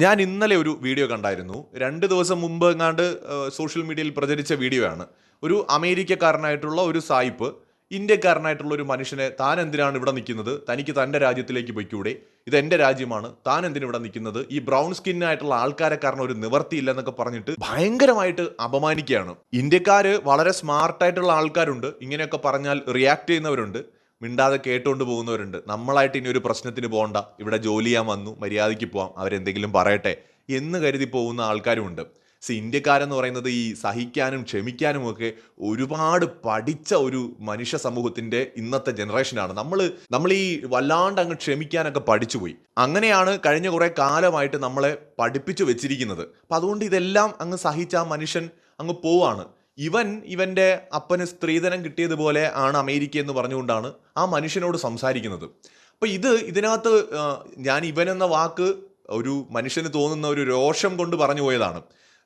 ഞാൻ ഇന്നലെ ഒരു വീഡിയോ കണ്ടായിരുന്നു. രണ്ട് ദിവസം മുമ്പ് എങ്ങാണ്ട് സോഷ്യൽ മീഡിയയിൽ പ്രചരിച്ച വീഡിയോ ആണ് ഒരു അമേരിക്കക്കാരനായിട്ടുള്ള ഒരു സായിപ്പ് ഇന്ത്യക്കാരനായിട്ടുള്ള ഒരു മനുഷ്യനെ താൻ എന്തിനാണ് ഇവിടെ നിൽക്കുന്നത്? തനിക്ക് തന്റെ രാജ്യത്തിലേക്ക് പൊയ്ക്കൂടെ? ഇത് എന്റെ രാജ്യമാണ്. താൻ എന്തിനു ഇവിടെ നിൽക്കുന്നത്? ഈ ബ്രൗൺ സ്കിന്നായിട്ടുള്ള ആൾക്കാരെ കാരണം ഒരു നിവർത്തിയില്ല എന്നൊക്കെ പറഞ്ഞിട്ട് ഭയങ്കരമായിട്ട് അപമാനിക്കുകയാണ്. ഇന്ത്യക്കാർ വളരെ സ്മാർട്ടായിട്ടുള്ള ആൾക്കാരുണ്ട്. ഇങ്ങനെയൊക്കെ പറഞ്ഞാൽ റിയാക്ട് ചെയ്യുന്നവരുണ്ട്. മിണ്ടാതെ കേട്ടുകൊണ്ട് പോകുന്നവരുണ്ട്. നമ്മളായിട്ട് ഇനി ഒരു പ്രശ്നത്തിന് പോകണ്ട ഇവിടെ ജോലി ചെയ്യാൻ വന്നു മര്യാദയ്ക്ക് പോവാം. അവരെന്തെങ്കിലും പറയട്ടെ എന്ന് കരുതി പോകുന്ന ആൾക്കാരുമുണ്ട്. സി ഇന്ത്യക്കാരെന്ന് പറയുന്നത് ഈ സഹിക്കാനും ക്ഷമിക്കാനും ഒക്കെ ഒരുപാട് പഠിച്ച ഒരു മനുഷ്യ സമൂഹത്തിന്റെ ഇന്നത്തെ ജനറേഷനാണ് നമ്മൾ നമ്മൾ ഈ വല്ലാണ്ട് അങ്ങ് ക്ഷമിക്കാനൊക്കെ പഠിച്ചുപോയി. അങ്ങനെയാണ് കഴിഞ്ഞ കുറെ കാലമായിട്ട് നമ്മളെ പഠിപ്പിച്ചു വെച്ചിരിക്കുന്നത്. അപ്പൊ അതുകൊണ്ട് ഇതെല്ലാം അങ്ങ് സഹിച്ച ആ മനുഷ്യൻ അങ്ങ് പോവാണ്. ഇവൻ ഇവന്റെ അപ്പന് സ്ത്രീധനം കിട്ടിയതുപോലെ ആണ് അമേരിക്ക എന്ന് പറഞ്ഞുകൊണ്ടാണ് ആ മനുഷ്യനോട് സംസാരിക്കുന്നത്. അപ്പോൾ ഇത് ഇതിനകത്ത് ഞാൻ ഇവൻ എന്ന വാക്ക് ഒരു മനുഷ്യന് തോന്നുന്ന ഒരു രോഷം കൊണ്ട് പറഞ്ഞു പോയതാണ്.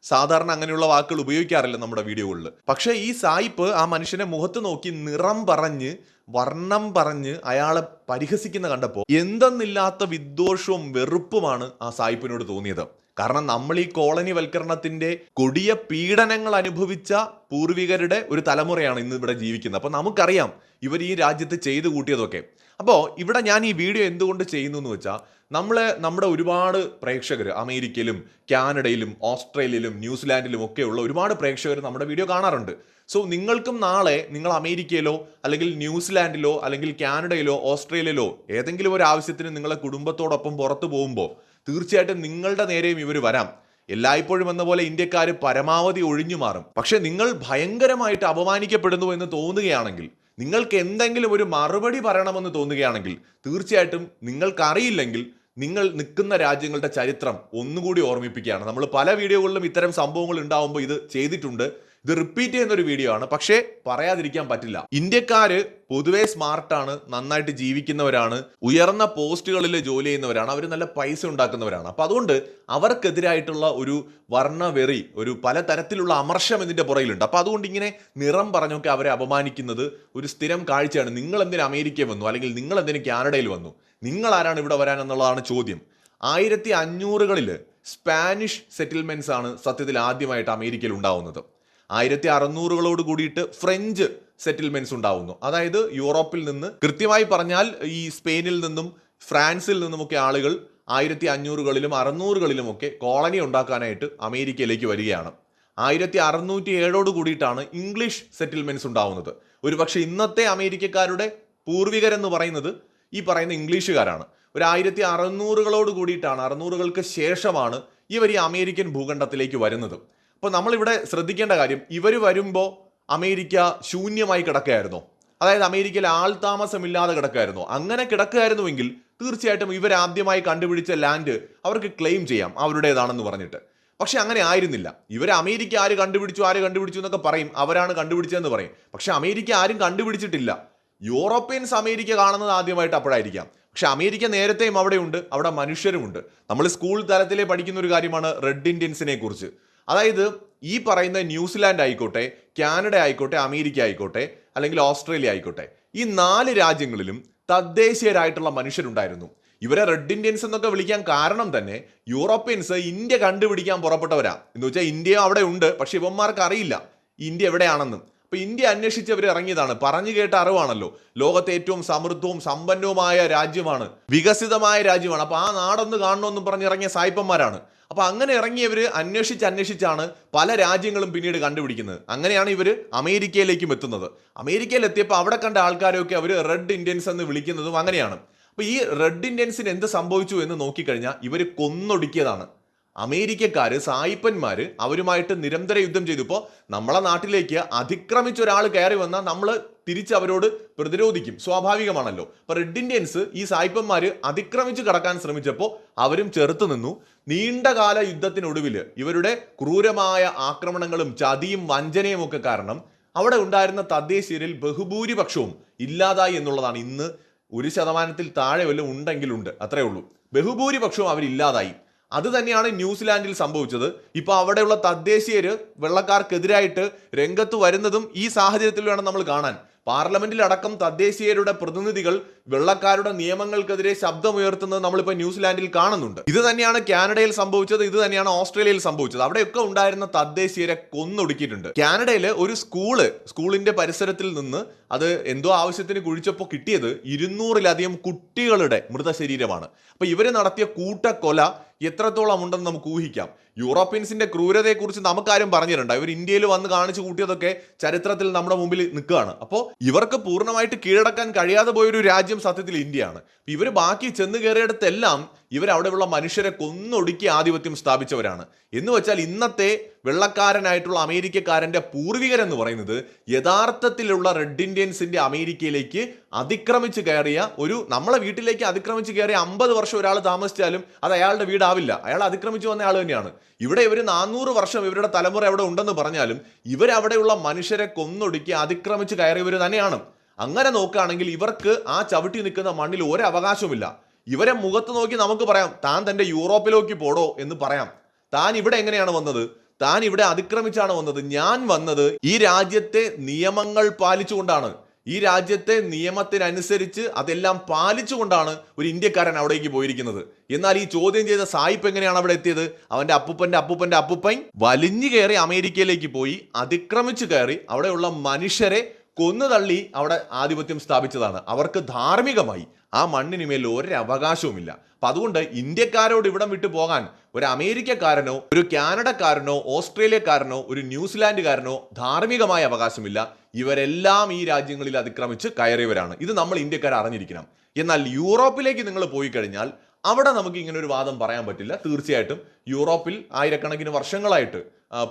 സാധാരണ അങ്ങനെയുള്ള വാക്കുകൾ ഉപയോഗിക്കാറില്ല നമ്മുടെ വീഡിയോകളിൽ പക്ഷേ ഈ സായിപ്പ് ആ മനുഷ്യനെ മുഖത്ത് നോക്കി നിറം പറഞ്ഞ് വർണം പറഞ്ഞ് അയാളെ പരിഹസിക്കുന്ന കണ്ടപ്പോൾ എന്തെന്നില്ലാത്ത വിദ്വേഷവും വെറുപ്പുമാണ് ആ സായിപ്പിനോട് തോന്നിയത്. കാരണം നമ്മൾ ഈ കോളനി വൽക്കരണത്തിന്റെ കൊടിയ പീഡനങ്ങൾ അനുഭവിച്ച പൂർവികരുടെ ഒരു തലമുറയാണ് ഇന്ന് ഇവിടെ ജീവിക്കുന്നത്. അപ്പൊ നമുക്കറിയാം ഇവർ ഈ രാജ്യത്ത് ചെയ്തു കൂട്ടിയതൊക്കെ. അപ്പോൾ ഇവിടെ ഞാൻ ഈ വീഡിയോ എന്തുകൊണ്ട് ചെയ്യുന്നു എന്ന് വെച്ചാൽ നമ്മളെ നമ്മുടെ ഒരുപാട് പ്രേക്ഷകർ അമേരിക്കയിലും കാനഡയിലും ഓസ്ട്രേലിയയിലും ന്യൂസിലാൻഡിലും ഒക്കെയുള്ള ഒരുപാട് പ്രേക്ഷകർ നമ്മുടെ വീഡിയോ കാണാറുണ്ട്. സോ നിങ്ങൾക്കും നാളെ നിങ്ങൾ അമേരിക്കയിലോ അല്ലെങ്കിൽ ന്യൂസിലാൻഡിലോ അല്ലെങ്കിൽ കാനഡയിലോ ഓസ്ട്രേലിയയിലോ ഏതെങ്കിലും ഒരു ആവശ്യത്തിന് നിങ്ങളെ കുടുംബത്തോടൊപ്പം പുറത്തു പോകുമ്പോൾ തീർച്ചയായിട്ടും നിങ്ങളുടെ നേരെയും ഇവർ വരാം. എല്ലായ്പ്പോഴും എന്ന പോലെ ഇന്ത്യക്കാർ പരമാവധി ഒഴിഞ്ഞു മാറും. പക്ഷെ നിങ്ങൾ ഭയങ്കരമായിട്ട് അപമാനിക്കപ്പെടുന്നു എന്ന് തോന്നുകയാണെങ്കിൽ നിങ്ങൾക്ക് എന്തെങ്കിലും ഒരു മറുപടി പറയണമെന്ന് തോന്നുകയാണെങ്കിൽ തീർച്ചയായിട്ടും നിങ്ങൾക്കറിയില്ലെങ്കിൽ നിങ്ങൾ നിൽക്കുന്ന രാജ്യങ്ങളുടെ ചരിത്രം ഒന്നുകൂടി ഓർമ്മിപ്പിക്കുകയാണ്. നമ്മൾ പല വീഡിയോകളിലും ഇത്തരം സംഭവങ്ങൾ ഉണ്ടാവുമ്പോൾ ഇത് ചെയ്തിട്ടുണ്ട്. ഇത് റിപ്പീറ്റ് ചെയ്യുന്ന ഒരു വീഡിയോ ആണ്. പക്ഷേ പറയാതിരിക്കാൻ പറ്റില്ല. ഇന്ത്യക്കാര് പൊതുവെ സ്മാർട്ടാണ് നന്നായിട്ട് ജീവിക്കുന്നവരാണ് ഉയർന്ന പോസ്റ്റുകളിൽ ജോലി ചെയ്യുന്നവരാണ് അവർ നല്ല പൈസ ഉണ്ടാക്കുന്നവരാണ്. അപ്പൊ അതുകൊണ്ട് അവർക്കെതിരായിട്ടുള്ള ഒരു വർണവെറി ഒരു പലതരത്തിലുള്ള അമർഷം ഇതിന്റെ പുറയിലുണ്ട് അപ്പൊ അതുകൊണ്ട് ഇങ്ങനെ നിറം പറഞ്ഞൊക്കെ അവരെ അപമാനിക്കുന്നത് ഒരു സ്ഥിരം കാഴ്ചയാണ്. നിങ്ങൾ എന്തിന് അമേരിക്ക വന്നു? അല്ലെങ്കിൽ നിങ്ങൾ എന്തിന് കാനഡയിൽ വന്നു? നിങ്ങൾ ആരാണ് ഇവിടെ വരാൻ എന്നുള്ളതാണ് ചോദ്യം. ആയിരത്തി അഞ്ഞൂറുകളിൽ സ്പാനിഷ് സെറ്റിൽമെന്റ്സ് ആണ് സത്യത്തിൽ ആദ്യമായിട്ട് അമേരിക്കയിൽ ഉണ്ടാവുന്നത്. ആയിരത്തി അറുന്നൂറുകളോട് കൂടിയിട്ട് ഫ്രഞ്ച് സെറ്റിൽമെന്റ്സ് ഉണ്ടാവുന്നു. അതായത് യൂറോപ്പിൽ നിന്ന് കൃത്യമായി പറഞ്ഞാൽ ഈ സ്പെയിനിൽ നിന്നും ഫ്രാൻസിൽ നിന്നുമൊക്കെ ആളുകൾ ആയിരത്തി അഞ്ഞൂറുകളിലും അറുന്നൂറുകളിലുമൊക്കെ കോളനി ഉണ്ടാക്കാനായിട്ട് അമേരിക്കയിലേക്ക് വരികയാണ്. ആയിരത്തി അറുന്നൂറ്റി ഏഴോട് കൂടിയിട്ടാണ് ഇംഗ്ലീഷ് സെറ്റിൽമെന്റ്സ് ഉണ്ടാവുന്നത്. ഒരുപക്ഷെ ഇന്നത്തെ അമേരിക്കക്കാരുടെ പൂർവികരെന്ന് പറയുന്നത് ഈ പറയുന്ന ഇംഗ്ലീഷുകാരാണ്. ഒരു ആയിരത്തി അറുന്നൂറുകളോട് കൂടിയിട്ടാണ് അറുന്നൂറുകൾക്ക് ശേഷമാണ് ഇവർ ഈ അമേരിക്കൻ ഭൂഖണ്ഡത്തിലേക്ക് വരുന്നത്. അപ്പോൾ നമ്മളിവിടെ ശ്രദ്ധിക്കേണ്ട കാര്യം ഇവർ വരുമ്പോൾ അമേരിക്ക ശൂന്യമായി കിടക്കുകയായിരുന്നു. അതായത് അമേരിക്കയിൽ ആൾ താമസമില്ലാതെ കിടക്കുകയായിരുന്നു. അങ്ങനെ കിടക്കുകയായിരുന്നുവെങ്കിൽ തീർച്ചയായിട്ടും ഇവർ ആദ്യമായി കണ്ടുപിടിച്ച ലാൻഡ് അവർക്ക് ക്ലെയിം ചെയ്യാം അവരുടേതാണെന്ന് പറഞ്ഞിട്ട്. പക്ഷെ അങ്ങനെ ആയിരുന്നില്ല. ഇവർ അമേരിക്ക ആര് കണ്ടുപിടിച്ചു ആര് കണ്ടുപിടിച്ചു എന്നൊക്കെ പറയും. അവരാണ് കണ്ടുപിടിച്ചതെന്ന് പറയും. പക്ഷെ അമേരിക്ക ആരും കണ്ടുപിടിച്ചിട്ടില്ല. യൂറോപ്യൻസ് അമേരിക്ക കാണുന്നത് ആദ്യമായിട്ട് അപ്പോഴായിരിക്കാം. പക്ഷെ അമേരിക്ക നേരത്തെയും അവിടെയുണ്ട് അവിടെ മനുഷ്യരുമുണ്ട്. നമ്മൾ സ്കൂൾ തലത്തിലെ പഠിക്കുന്ന ഒരു കാര്യമാണ് റെഡ് ഇന്ത്യൻസിനെ കുറിച്ച്. അതായത് ഈ പറയുന്ന ന്യൂസിലാൻഡ് ആയിക്കോട്ടെ കാനഡ ആയിക്കോട്ടെ അമേരിക്ക ആയിക്കോട്ടെ അല്ലെങ്കിൽ ഓസ്ട്രേലിയ ആയിക്കോട്ടെ ഈ നാല് രാജ്യങ്ങളിലും തദ്ദേശീയരായിട്ടുള്ള മനുഷ്യരുണ്ടായിരുന്നു. ഇവരെ റെഡ് ഇന്ത്യൻസ് എന്നൊക്കെ വിളിക്കാൻ കാരണം തന്നെ യൂറോപ്യൻസ് ഇന്ത്യ കണ്ടുപിടിക്കാൻ പുറപ്പെട്ടവരാ. എന്ന് വെച്ചാൽ ഇന്ത്യ അവിടെ ഉണ്ട് പക്ഷെ ഇവന്മാർക്ക് അറിയില്ല. ഇന്ത്യ എവിടെയാണെന്നും. അപ്പൊ ഇന്ത്യ അന്വേഷിച്ച് അവർ ഇറങ്ങിയതാണ്. പറഞ്ഞു കേട്ട അറിവാണല്ലോ. ലോകത്തെ ഏറ്റവും സമൃദ്ധവും സമ്പന്നവുമായ രാജ്യമാണ്. വികസിതമായ രാജ്യമാണ്. അപ്പൊ ആ നാടൊന്ന് കാണണമെന്നും പറഞ്ഞിറങ്ങിയ സായിപ്പന്മാരാണ്. അപ്പൊ അങ്ങനെ ഇറങ്ങിയവർ അന്വേഷിച്ച് അന്വേഷിച്ചാണ് പല രാജ്യങ്ങളും പിന്നീട് കണ്ടുപിടിക്കുന്നത്. അങ്ങനെയാണ് ഇവർ അമേരിക്കയിലേക്കും എത്തുന്നത്. അമേരിക്കയിൽ എത്തിയപ്പോൾ അവിടെ കണ്ട ആൾക്കാരൊക്കെ അവർ റെഡ് ഇന്ത്യൻസ് എന്ന് വിളിക്കുന്നതും അങ്ങനെയാണ്. അപ്പൊ ഈ റെഡ് ഇന്ത്യൻസിന് എന്ത് സംഭവിച്ചു എന്ന് നോക്കിക്കഴിഞ്ഞാൽ ഇവർ കൊന്നൊടുക്കിയതാണ്. അമേരിക്കക്കാര് സായിപ്പന്മാര് അവരുമായിട്ട് നിരന്തര യുദ്ധം ചെയ്തു ഇപ്പോൾ നമ്മളെ നാട്ടിലേക്ക് അതിക്രമിച്ച ഒരാൾ കയറി വന്നാൽ നമ്മൾ തിരിച്ച് അവരോട് പ്രതിരോധിക്കും. സ്വാഭാവികമാണല്ലോ. അപ്പൊ റെഡ് ഇന്ത്യൻസ് ഈ സായിപ്പന്മാർ അതിക്രമിച്ച് കടക്കാൻ ശ്രമിച്ചപ്പോൾ അവരും ചെറുത്തു നിന്നു. നീണ്ടകാല യുദ്ധത്തിനൊടുവിൽ ഇവരുടെ ക്രൂരമായ ആക്രമണങ്ങളും ചതിയും വഞ്ചനയും ഒക്കെ കാരണം അവിടെ ഉണ്ടായിരുന്ന തദ്ദേശീയരിൽ ബഹുഭൂരിപക്ഷവും ഇല്ലാതായി എന്നുള്ളതാണ്. ഇന്ന് ഒരു ശതമാനത്തിൽ താഴെ വല്ലതും ഉണ്ടെങ്കിലുണ്ട്. അത്രേ ഉള്ളൂ. ബഹുഭൂരിപക്ഷവും അവരില്ലാതായി. അത് തന്നെയാണ് ന്യൂസിലാൻഡിൽ സംഭവിച്ചത്. ഇപ്പൊ അവിടെയുള്ള തദ്ദേശീയര് വെള്ളക്കാർക്കെതിരായിട്ട് രംഗത്ത് വരുന്നതും ഈ സാഹചര്യത്തിൽ വേണം നമ്മൾ കാണാൻ. പാർലമെന്റിലടക്കം തദ്ദേശീയരുടെ പ്രതിനിധികൾ വെള്ളക്കാരുടെ നിയമങ്ങൾക്കെതിരെ ശബ്ദമുയർത്തുന്നത് നമ്മളിപ്പോൾ ന്യൂസിലാൻഡിൽ കാണുന്നുണ്ട്. ഇത് തന്നെയാണ് കാനഡയിൽ സംഭവിച്ചത് ഇത് തന്നെയാണ് ഓസ്ട്രേലിയയിൽ സംഭവിച്ചത്. അവിടെയൊക്കെ ഉണ്ടായിരുന്ന തദ്ദേശീയരെ കൊന്നൊടുക്കിയിട്ടുണ്ട്. കാനഡയിൽ ഒരു സ്കൂൾ സ്കൂളിന്റെ പരിസരത്തിൽ നിന്ന് അത് എന്തോ ആവശ്യത്തിന് കുഴിച്ചപ്പോൾ കിട്ടിയത് ഇരുന്നൂറിലധികം കുട്ടികളുടെ മൃതശരീരമാണ്. അപ്പൊ ഇവർ നടത്തിയ കൂട്ടക്കൊല എത്രത്തോളം ഉണ്ടെന്ന് നമുക്ക് ഊഹിക്കാം. യൂറോപ്യൻസിന്റെ ക്രൂരതയെക്കുറിച്ച് നമുക്കാരും പറഞ്ഞിട്ടുണ്ട്. ഇവർ ഇന്ത്യയിൽ വന്ന് കാണിച്ചു കൂട്ടിയതൊക്കെ ചരിത്രത്തിൽ നമ്മുടെ മുമ്പിൽ നിൽക്കുകയാണ്. അപ്പോൾ ഇവർക്ക് പൂർണമായിട്ട് കീഴടക്കാൻ കഴിയാതെ പോയൊരു രാജ്യം സത്യത്തിൽ ഇന്ത്യയാണ്. ഇവർ ബാക്കി ചെന്ന് കയറിയിടത്തെല്ലാം ഇവർ അവിടെയുള്ള മനുഷ്യരെ കൊന്നൊടുക്കി ആധിപത്യം സ്ഥാപിച്ചവരാണ്. എന്ന് വെച്ചാൽ ഇന്നത്തെ വെള്ളക്കാരനായിട്ടുള്ള അമേരിക്കക്കാരന്റെ പൂർവികരെന്ന് പറയുന്നത് യഥാർത്ഥത്തിലുള്ള റെഡ് ഇന്ത്യൻസിന്റെ അമേരിക്കയിലേക്ക് അതിക്രമിച്ച് കയറിയ ഒരു നമ്മളെ വീട്ടിലേക്ക് അതിക്രമിച്ച് കയറിയ അമ്പത് വർഷം ഒരാൾ താമസിച്ചാലും അത് അയാളുടെ വീടാവില്ല. അയാൾ അതിക്രമിച്ച് വന്ന ആൾ തന്നെയാണ്. ഇവിടെ ഇവർ നാനൂറ് വർഷം ഇവരുടെ തലമുറ അവിടെ ഉണ്ടെന്ന് പറഞ്ഞാലും ഇവരവിടെയുള്ള മനുഷ്യരെ കൊന്നൊടുക്കി അതിക്രമിച്ച് കയറിയവർ തന്നെയാണ്. അങ്ങനെ നോക്കുകയാണെങ്കിൽ ഇവർക്ക് ആ ചവിട്ടി നിൽക്കുന്ന മണ്ണിൽ ഒരു അവകാശവുമില്ല. ഇവരെ മുഖത്ത് നോക്കി നമുക്ക് പറയാം താൻ തന്റെ യൂറോപ്പിലേക്ക് പോടോ എന്ന് പറയാം. താൻ ഇവിടെ എങ്ങനെയാണ് വന്നത്? താൻ ഇവിടെ അതിക്രമിച്ചാണ് വന്നത്. ഞാൻ വന്നത് ഈ രാജ്യത്തെ നിയമങ്ങൾ പാലിച്ചുകൊണ്ടാണ്. ഈ രാജ്യത്തെ നിയമത്തിനനുസരിച്ച് അതെല്ലാം പാലിച്ചുകൊണ്ടാണ് ഒരു ഇന്ത്യക്കാരൻ അവിടേക്ക് പോയിരിക്കുന്നത്. എന്നാൽ ഈ ചോദ്യം ചെയ്ത സായിപ്പ് എങ്ങനെയാണ് അവിടെ എത്തിയത്? അവന്റെ അപ്പൂപ്പന്റെ അപ്പൂപ്പന്റെ അപ്പൂപ്പൻ വലിഞ്ഞു കയറി അമേരിക്കയിലേക്ക് പോയി അതിക്രമിച്ചു കയറി അവിടെയുള്ള മനുഷ്യരെ കൊന്നു തള്ളി അവിടെ ആധിപത്യം സ്ഥാപിച്ചതാണ്. അവർക്ക് ധാർമ്മികമായി ആ മണ്ണിനുമേൽ മേൽ അവകാശവുമില്ല. അപ്പൊ അതുകൊണ്ട് ഇന്ത്യക്കാരോട് ഇവിടം വിട്ടു പോകാൻ ഒരു അമേരിക്കക്കാരനോ ഒരു കാനഡക്കാരനോ ഓസ്ട്രേലിയക്കാരനോ ഒരു ന്യൂസിലാൻഡുകാരനോ ധാർമ്മികമായ അവകാശമില്ല. ഇവരെല്ലാം ഈ രാജ്യങ്ങളിൽ അതിക്രമിച്ച് കയറിയവരാണ്. ഇത് നമ്മൾ ഇന്ത്യക്കാർ അറിഞ്ഞിരിക്കണം. എന്നാൽ യൂറോപ്പിലേക്ക് നിങ്ങൾ പോയി കഴിഞ്ഞാൽ അവിടെ നമുക്ക് ഇങ്ങനെ ഒരു വാദം പറയാൻ പറ്റില്ല. തീർച്ചയായിട്ടും യൂറോപ്പിൽ ആയിരക്കണക്കിന് വർഷങ്ങളായിട്ട്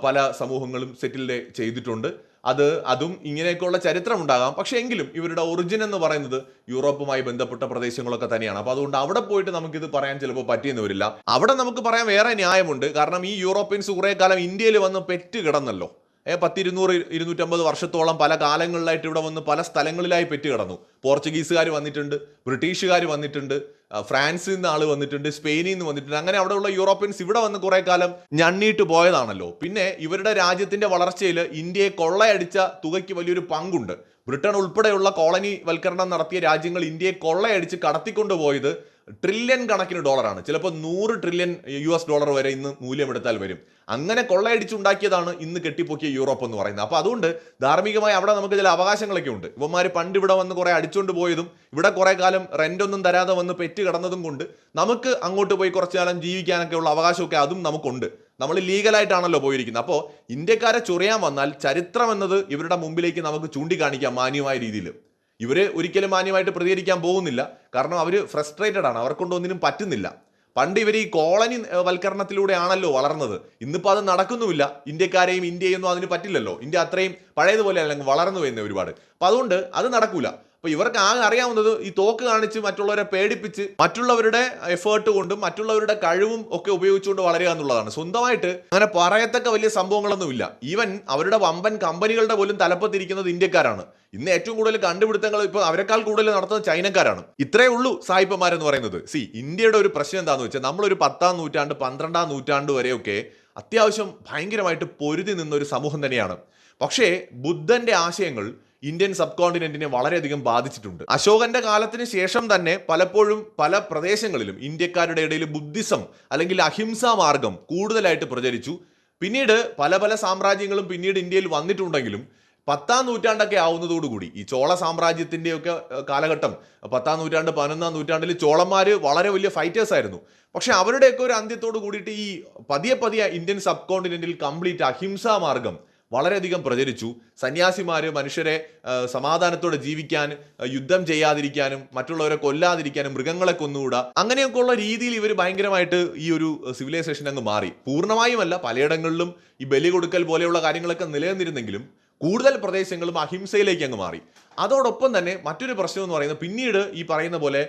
പല സമൂഹങ്ങളും സെറ്റിൽ ചെയ്തിട്ടുണ്ട്. അത് അതും ഇങ്ങനെയൊക്കെയുള്ള ചരിത്രം ഉണ്ടാകാം പക്ഷേ എങ്കിലും ഇവരുടെ ഒറിജിൻ എന്ന് പറയുന്നത് യൂറോപ്പുമായി ബന്ധപ്പെട്ട പ്രദേശങ്ങളൊക്കെ തന്നെയാണ്. അപ്പോൾ അതുകൊണ്ട് അവിടെ പോയിട്ട് നമുക്കിത് പറയാൻ ചിലപ്പോൾ പറ്റിയെന്ന് വരില്ല. അവിടെ നമുക്ക് പറയാൻ വേറെ ന്യായമുണ്ട്. കാരണം ഈ യൂറോപ്യൻസ് കുറേ കാലം ഇന്ത്യയിൽ വന്ന് പെറ്റ് കിടന്നല്ലോ. പത്തിരുന്നൂറ് ഇരുന്നൂറ്റമ്പത് വർഷത്തോളം പല കാലങ്ങളിലായിട്ട് ഇവിടെ വന്ന് പല സ്ഥലങ്ങളിലായി പെറ്റ് കിടന്നു. പോർച്ചുഗീസുകാർ വന്നിട്ടുണ്ട് ബ്രിട്ടീഷുകാർ വന്നിട്ടുണ്ട് ഫ്രാൻസിൽ നിന്ന് ആൾ വന്നിട്ടുണ്ട് സ്പെയിനിൽ നിന്ന് വന്നിട്ടുണ്ട്. അങ്ങനെ അവിടെയുള്ള യൂറോപ്യൻസ് ഇവിടെ വന്ന് കുറേ കാലം ഞണ്ണിയിട്ട് പോയതാണല്ലോ. പിന്നെ ഇവരുടെ രാജ്യത്തിന്റെ വളർച്ചയിൽ ഇന്ത്യയെ കൊള്ളയടിച്ച തുകയ്ക്ക് വലിയൊരു പങ്കുണ്ട്. ബ്രിട്ടൻ ഉൾപ്പെടെയുള്ള കോളനി വൽക്കരണം നടത്തിയ രാജ്യങ്ങൾ ഇന്ത്യയെ കൊള്ളയടിച്ച് കടത്തിക്കൊണ്ടുപോയത് ട്രില്യൺ കണക്കിന് ഡോളറാണ്. ചിലപ്പോൾ നൂറ് ട്രില്യൺ യു എസ് ഡോളർ വരെ ഇന്ന് മൂല്യമെടുത്താൽ വരും. അങ്ങനെ കൊള്ളയടിച്ചുണ്ടാക്കിയതാണ് ഇന്ന് കെട്ടിപ്പൊക്കിയ യൂറോപ്പ് എന്ന് പറയുന്നത്. അപ്പോൾ അതുകൊണ്ട് ധാർമ്മികമായി അവിടെ നമുക്ക് ചില അവകാശങ്ങളൊക്കെ ഉണ്ട്. ഇവന്മാർ പണ്ട് ഇവിടെ വന്ന് കുറേ അടിച്ചുകൊണ്ട് പോയതും ഇവിടെ കുറേ കാലം റെന്റൊന്നും തരാതെ വന്ന് പെറ്റ് കിടന്നതും കൊണ്ട് നമുക്ക് അങ്ങോട്ട് പോയി കുറച്ചു കാലം ജീവിക്കാനൊക്കെ ഉള്ള അവകാശമൊക്കെ അതും നമുക്കുണ്ട്. നമ്മൾ ലീഗലായിട്ടാണല്ലോ പോയിരിക്കുന്നത്. അപ്പോൾ ഇന്ത്യക്കാരെ ചൊറിയാൻ വന്നാൽ ചരിത്രം എന്നത് ഇവരുടെ മുമ്പിലേക്ക് നമുക്ക് ചൂണ്ടിക്കാണിക്കാം മാന്യമായ രീതിയിൽ. ഇവർ ഒരിക്കലും മാന്യമായിട്ട് പ്രതികരിക്കാൻ പോകുന്നില്ല. കാരണം അവർ ഫ്രസ്ട്രേറ്റഡ് ആണ്. അവർക്കൊണ്ട് ഒന്നിനും പറ്റുന്നില്ല. പണ്ട് ഇവർ ഈ കോളനി വൽക്കരണത്തിലൂടെയാണല്ലോ വളർന്നത്. ഇന്നിപ്പോൾ അത് നടക്കുന്നുമില്ല. ഇന്ത്യക്കാരെയും ഇന്ത്യയൊന്നും അതിന് പറ്റില്ലല്ലോ. ഇന്ത്യ അത്രയും പഴയതുപോലെ അല്ലെങ്കിൽ വളർന്നു വരുന്ന ഒരുപാട്. അപ്പോൾ അതുകൊണ്ട് അത് നടക്കൂല. അപ്പൊ ഇവർക്ക് ആകെ അറിയാവുന്നത് ഈ തോക്ക് കാണിച്ച് മറ്റുള്ളവരെ പേടിപ്പിച്ച് മറ്റുള്ളവരുടെ എഫേർട്ട് കൊണ്ടും മറ്റുള്ളവരുടെ കഴിവും ഒക്കെ ഉപയോഗിച്ചുകൊണ്ട് വളരുക എന്നുള്ളതാണ്. സ്വന്തമായിട്ട് അങ്ങനെ പറയത്തക്ക വലിയ സംഭവങ്ങളൊന്നുമില്ല ഈവൻ അവരുടെ വമ്പൻ കമ്പനികളുടെ പോലും തലപ്പത്തിരിക്കുന്നത് ഇന്ത്യക്കാരാണ്. ഇന്ന് ഏറ്റവും കൂടുതൽ കണ്ടുപിടുത്തങ്ങൾ ഇപ്പോൾ അവരെക്കാൾ കൂടുതൽ നടത്തുന്നത് ചൈനക്കാരാണ്. ഇത്രയേ ഉള്ളൂ സായിപ്പന്മാരെന്ന് പറയുന്നത്. സി ഇന്ത്യയുടെ ഒരു പ്രശ്നം എന്താണെന്ന് വെച്ചാൽ നമ്മളൊരു പത്താം നൂറ്റാണ്ട് പന്ത്രണ്ടാം നൂറ്റാണ്ട് വരെയൊക്കെ അത്യാവശ്യം ഭയങ്കരമായിട്ട് പൊരുതി നിന്ന ഒരു സമൂഹം തന്നെയാണ്. പക്ഷേ ബുദ്ധന്റെ ആശയങ്ങൾ ഇന്ത്യൻ സബ് കോണ്ടിനെന്റിനെ വളരെയധികം ബാധിച്ചിട്ടുണ്ട്. അശോകന്റെ കാലത്തിന് ശേഷം തന്നെ പലപ്പോഴും പല പ്രദേശങ്ങളിലും ഇന്ത്യക്കാരുടെ ഇടയിൽ ബുദ്ധിസം അല്ലെങ്കിൽ അഹിംസാ മാർഗം കൂടുതലായിട്ട് പ്രചരിച്ചു. പിന്നീട് പല പല സാമ്രാജ്യങ്ങളും പിന്നീട് ഇന്ത്യയിൽ വന്നിട്ടുണ്ടെങ്കിലും പത്താം നൂറ്റാണ്ടൊക്കെ ആവുന്നതോടുകൂടി ഈ ചോള സാമ്രാജ്യത്തിന്റെയൊക്കെ ഏഹ്, കാലഘട്ടം പത്താം നൂറ്റാണ്ട് പതിനൊന്നാം നൂറ്റാണ്ടിൽ ചോളന്മാർ വളരെ വലിയ ഫൈറ്റേഴ്സ് ആയിരുന്നു. പക്ഷെ അവരുടെയൊക്കെ ഒരു അന്ത്യത്തോട് കൂടിയിട്ട് ഈ പതിയെ പതിയെ ഇന്ത്യൻ സബ് കോണ്ടിനെന്റിൽ കംപ്ലീറ്റ് അഹിംസാ മാർഗം വളരെയധികം പ്രചരിച്ചു. സന്യാസിമാർ മനുഷ്യരെ സമാധാനത്തോടെ ജീവിക്കാൻ യുദ്ധം ചെയ്യാതിരിക്കാനും മറ്റുള്ളവരെ കൊല്ലാതിരിക്കാനും മൃഗങ്ങളെ കൊന്നുകൂടാ അങ്ങനെയൊക്കെയുള്ള രീതിയിൽ ഇവർ ഭയങ്കരമായിട്ട് ഈ ഒരു സിവിലൈസേഷൻ അങ്ങ് മാറി. പൂർണമായുമല്ല പലയിടങ്ങളിലും ഈ ബലി കൊടുക്കൽ പോലെയുള്ള കാര്യങ്ങളൊക്കെ നിലനിന്നിരുന്നെങ്കിലും കൂടുതൽ പ്രദേശങ്ങളും അഹിംസയിലേക്ക് അങ്ങ് മാറി. അതോടൊപ്പം തന്നെ മറ്റൊരു പ്രശ്നം എന്ന് പറയുന്നത് പിന്നീട് ഈ പറയുന്ന പോലെ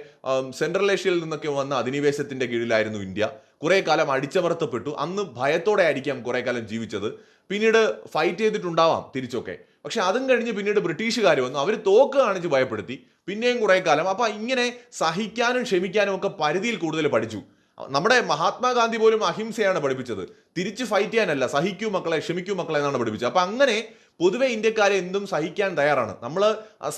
സെൻട്രൽ ഏഷ്യയിൽ നിന്നൊക്കെ വന്ന അധിനിവേശത്തിന്റെ കീഴിലായിരുന്നു ഇന്ത്യ. കുറെ കാലം അടിച്ചമർത്തപ്പെട്ടു. അന്ന് ഭയത്തോടെ ആയിരിക്കാം കുറെ കാലം ജീവിച്ചത്. പിന്നീട് ഫൈറ്റ് ചെയ്തിട്ടുണ്ടാവാം തിരിച്ചൊക്കെ. പക്ഷെ അതും കഴിഞ്ഞ് പിന്നീട് ബ്രിട്ടീഷുകാർ വന്നു. അവർ തോക്ക് കാണിച്ച് ഭയപ്പെടുത്തി. പിന്നെയും കുറെ കാലം. അപ്പൊ ഇങ്ങനെ സഹിക്കാനും ക്ഷമിക്കാനും ഒക്കെ പരിധിയിൽ കൂടുതൽ പഠിച്ചു. നമ്മുടെ മഹാത്മാഗാന്ധി പോലും അഹിംസയാണ് പഠിപ്പിച്ചത്. തിരിച്ച് ഫൈറ്റ് ചെയ്യാനല്ല. സഹിക്കൂ മക്കളെ ക്ഷമിക്കൂ മക്കളെ എന്നാണ് പഠിപ്പിച്ചത്. അപ്പൊ അങ്ങനെ പൊതുവെ ഇന്ത്യക്കാരെ എന്തും സഹിക്കാൻ തയ്യാറാണ്. നമ്മൾ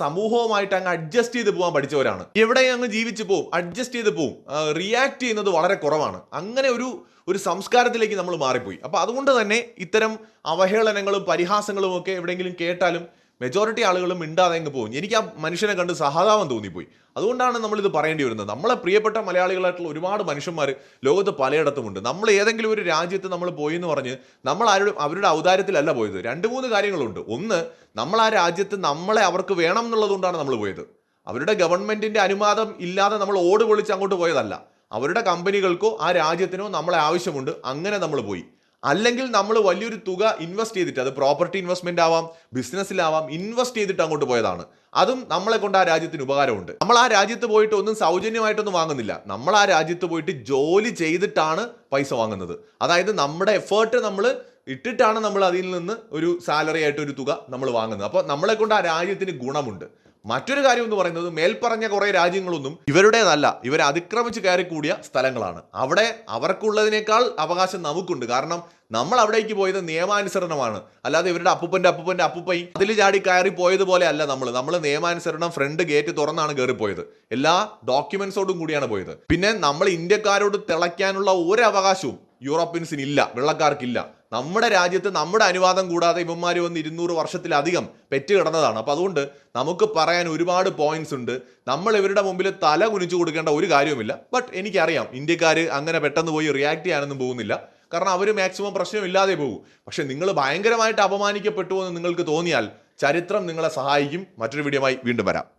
സമൂഹവുമായിട്ട് അങ്ങ് അഡ്ജസ്റ്റ് ചെയ്ത് പോകാൻ പഠിച്ചവരാണ്. എവിടെ അങ്ങ് ജീവിച്ചു പോവും അഡ്ജസ്റ്റ് ചെയ്ത് പോവും റിയാക്ട് ചെയ്യുന്നത് വളരെ കുറവാണ്. അങ്ങനെ ഒരു ഒരു സംസ്കാരത്തിലേക്ക് നമ്മൾ മാറിപ്പോയി. അപ്പോൾ അതുകൊണ്ട് തന്നെ ഇത്തരം അവഹേളനങ്ങളും പരിഹാസങ്ങളും ഒക്കെ എവിടെയെങ്കിലും കേട്ടാലും മെജോറിറ്റി ആളുകളും മിണ്ടാതെ അങ്ങ് പോകും. എനിക്ക് ആ മനുഷ്യനെ കണ്ട് സഹതാപം തോന്നിപ്പോയി. അതുകൊണ്ടാണ് നമ്മളിത് പറയേണ്ടി വരുന്നത്. നമ്മളെ പ്രിയപ്പെട്ട മലയാളികളായിട്ടുള്ള ഒരുപാട് മനുഷ്യന്മാർ ലോകത്ത് പലയിടത്തുമുണ്ട്. നമ്മൾ ഏതെങ്കിലും ഒരു രാജ്യത്ത് നമ്മൾ പോയി എന്ന് പറഞ്ഞ് നമ്മൾ ആരുടെ അവരുടെ ഔദാര്യത്തിലല്ല പോയത്. രണ്ട് മൂന്ന് കാര്യങ്ങളുണ്ട്. ഒന്ന് നമ്മൾ ആ രാജ്യത്ത് നമ്മളെ അവർക്ക് വേണം എന്നുള്ളതുകൊണ്ടാണ് നമ്മൾ പോയത്. അവരുടെ ഗവൺമെന്റിന്റെ അനുവാദം ഇല്ലാതെ നമ്മൾ ഓട് പൊളിച്ച് അങ്ങോട്ട് പോയതല്ല. അവരുടെ കമ്പനികൾക്കോ ആ രാജ്യത്തിനോ നമ്മളെ ആവശ്യമുണ്ട്. അങ്ങനെ നമ്മൾ പോയി. അല്ലെങ്കിൽ നമ്മൾ വലിയൊരു തുക ഇൻവെസ്റ്റ് ചെയ്തിട്ട് അത് പ്രോപ്പർട്ടി ഇൻവെസ്റ്റ്മെന്റ് ആവാം ബിസിനസ്സിലാവാം ഇൻവെസ്റ്റ് ചെയ്തിട്ട് അങ്ങോട്ട് പോയതാണ്. അതും നമ്മളെ കൊണ്ട് ആ രാജ്യത്തിന് ഉപകാരമുണ്ട്. നമ്മൾ ആ രാജ്യത്ത് പോയിട്ട് ഒന്നും സൗജന്യമായിട്ടൊന്നും വാങ്ങുന്നില്ല. നമ്മൾ ആ രാജ്യത്ത് പോയിട്ട് ജോലി ചെയ്തിട്ടാണ് പൈസ വാങ്ങുന്നത്. അതായത് നമ്മുടെ എഫേർട്ട് നമ്മൾ ഇട്ടിട്ടാണ് നമ്മൾ അതിൽ നിന്ന് ഒരു സാലറി ആയിട്ട് ഒരു തുക നമ്മൾ വാങ്ങുന്നത്. അപ്പോൾ നമ്മളെ കൊണ്ട് ആ രാജ്യത്തിന് ഗുണമുണ്ട്. മറ്റൊരു കാര്യം എന്ന് പറയുന്നത് മേൽപ്പറഞ്ഞ കുറേ രാജ്യങ്ങളൊന്നും ഇവരുടേതല്ല. ഇവരെ അതിക്രമിച്ച് കയറി കൂടിയ സ്ഥലങ്ങളാണ്. അവിടെ അവർക്കുള്ളതിനേക്കാൾ അവകാശം നമുക്കുണ്ട്. കാരണം നമ്മൾ അവിടേക്ക് പോയത് നിയമാനുസരണമാണ്. അല്ലാതെ ഇവരുടെ അപ്പൂപ്പന്റെ അപ്പൂപ്പന്റെ അപ്പൂപ്പയും അതിൽ ചാടി കയറി പോയതുപോലെ അല്ല നമ്മൾ നമ്മൾ നിയമാനുസരണം ഫ്രണ്ട് ഗേറ്റ് തുറന്നാണ് കയറി പോയത് എല്ലാ ഡോക്യുമെന്റ്സോടും കൂടിയാണ് പോയത്. പിന്നെ നമ്മൾ ഇന്ത്യക്കാരോട് തിളയ്ക്കാനുള്ള ഒരു അവകാശവും യൂറോപ്യൻസിന് ഇല്ല വെള്ളക്കാർക്കില്ല. നമ്മുടെ രാജ്യത്ത് നമ്മുടെ അനുവാദം കൂടാതെ ഇവന്മാർ വന്ന് ഇരുന്നൂറ് വർഷത്തിലധികം പെറ്റ് കിടന്നതാണ്. അപ്പോൾ അതുകൊണ്ട് നമുക്ക് പറയാൻ ഒരുപാട് പോയിന്റ്സ് ഉണ്ട്. നമ്മൾ ഇവരുടെ മുമ്പിൽ തല കുനിച്ചു കൊടുക്കേണ്ട ഒരു കാര്യവുമില്ല. ബട്ട് എനിക്കറിയാം ഇന്ത്യക്കാർ അങ്ങനെ പെട്ടെന്ന് പോയി റിയാക്ട് ചെയ്യാനൊന്നും പോകുന്നില്ല. കാരണം അവർ മാക്സിമം പ്രശ്നമില്ലാതെ പോകും. പക്ഷേ നിങ്ങൾ ഭയങ്കരമായിട്ട് അപമാനിക്കപ്പെട്ടു എന്ന് നിങ്ങൾക്ക് തോന്നിയാൽ ചരിത്രം നിങ്ങളെ സഹായിക്കും. മറ്റൊരു വീഡിയോമായി വീണ്ടും വരാം.